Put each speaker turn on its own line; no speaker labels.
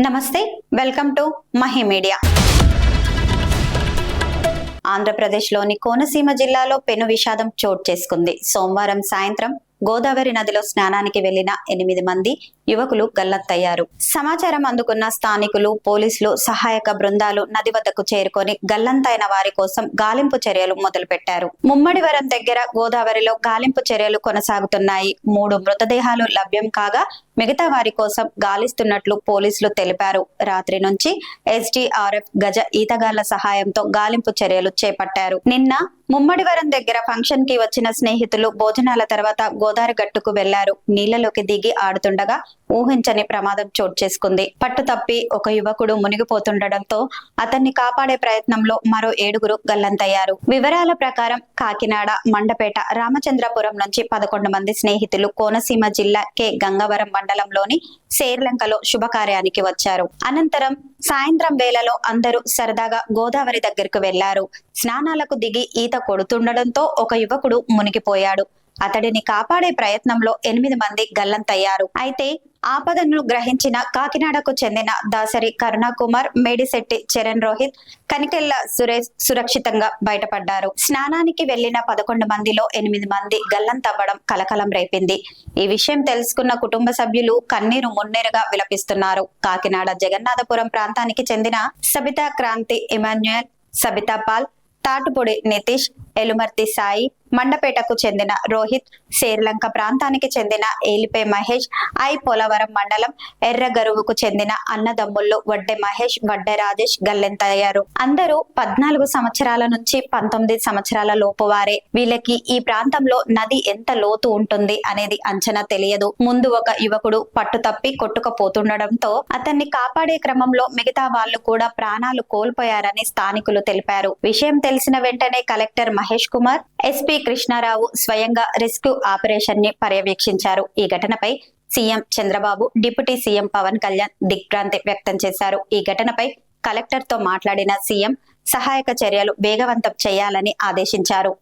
నమస్తే welcome to Mahi media. ఆంధ్రప్రదేశ్లోని కోనసీమ జిల్లాలో పెను విషాదం చోటు చేసుకుంది. సోమవారం సాయంత్రం గోదావరి నదిలో స్నానానికి వెళ్ళిన ఎనిమిది మంది యువకులు గల్లంతయ్యారు. సమాచారం అందుకున్న స్థానికులు పోలీసులు సహాయక బృందాలు నది వద్దకు చేరుకొని గల్లంతైన వారి కోసం గాలింపు చర్యలు మొదలుపెట్టారు. ముమ్మడివరం దగ్గర గోదావరిలో గాలింపు చర్యలు కొనసాగుతున్నాయి. మూడు మృతదేహాలు లభ్యం కాగా మిగతా వారి కోసం గాలిస్తున్నట్లు పోలీసులు తెలిపారు. రాత్రి నుంచి ఎస్డీఆర్ఎఫ్ గజ ఈతగాళ్ళ సహాయంతో గాలింపు చర్యలు చేపట్టారు. నిన్న ముమ్మడివరం దగ్గర ఫంక్షన్కి వచ్చిన స్నేహితులు భోజనాల తర్వాత గోదావరి గట్టుకు వెళ్ళారు. నీళ్ళలోకి దిగి ఆడుతుండగా ఊహించని ప్రమాదం చోటు చేసుకుంది. పట్టు తప్పి ఒక యువకుడు మునిగిపోతుండటంతో అతన్ని కాపాడే ప్రయత్నంలో మరో ఏడుగురు గల్లంతయ్యారు. వివరాల ప్రకారం కాకినాడ మండపేట రామచంద్రపురం నుంచి పదకొండు మంది స్నేహితులు కోనసీమ జిల్లా కె. గంగవరం మండలంలోని శేర్లంకలో శుభకార్యానికి వచ్చారు. అనంతరం సాయంత్రం వేళలో అందరూ సరదాగా గోదావరి దగ్గరకు వెళ్ళారు. స్నానాలకు దిగి ఈత కొడుతుండడంతో ఒక యువకుడు మునిగిపోయాడు. అతడిని కాపాడే ప్రయత్నంలో ఎనిమిది మంది గల్లంతయ్యారు. అయితే ఆపదను గ్రహించిన కాకినాడకు చెందిన దాసరి కరుణాకుమార్ మేడిశెట్టి చరణ్ రోహిత్ కనికెళ్ళ సురేష్ సురక్షితంగా బయటపడ్డారు. స్నానానికి వెళ్ళిన పదకొండు మందిలో ఎనిమిది మంది గల్లంతవ్వడం కలకలం రేపింది. ఈ విషయం తెలుసుకున్న కుటుంబ సభ్యులు కన్నీరు మున్నీరుగా విలపిస్తున్నారు. కాకినాడ జగన్నాథపురం ప్రాంతానికి చెందిన సబితా క్రాంతి ఇమాన్యుయల్ సబితా పాల్ తాటుపొడి నితీష్ ఎలుమర్తి సాయి మండపేటకు చెందిన రోహిత్ శ్రీలంక ప్రాంతానికి చెందిన ఏలిపే మహేష్ ఐ పోలవరం మండలం ఎర్రగరువుకు చెందిన అన్నదమ్ముళ్ళు వడ్డె మహేష్ వడ్డె రాజేష్ గల్లెంతయ్యారు. అందరూ పద్నాలుగు సంవత్సరాల నుంచి పంతొమ్మిది సంవత్సరాల లోపు వారే. వీళ్ళకి ఈ ప్రాంతంలో నది ఎంత లోతు ఉంటుంది అనేది అంచనా తెలియదు. ముందు ఒక యువకుడు పట్టు తప్పి కొట్టుకుపోతుండడంతో అతన్ని కాపాడే క్రమంలో మిగతా వాళ్ళు కూడా ప్రాణాలు కోల్పోయారని స్థానికులు తెలిపారు. విషయం తెలిసిన వెంటనే కలెక్టర్ మహేష్ కుమార్ ఎస్పీ కృష్ణారావు స్వయంగా రెస్క్యూ ఆపరేషన్ని పర్యవేక్షించారు. ఈ ఘటనపై CM Chandrababu deputy CM Pawan Kalyan దిగ్భ్రాంతి వ్యక్తం చేశారు. ఈ ఘటనపై కలెక్టర్తో మాట్లాడిన సీఎం సహాయక చర్యలు వేగవంతం చేయాలని ఆదేశించారు.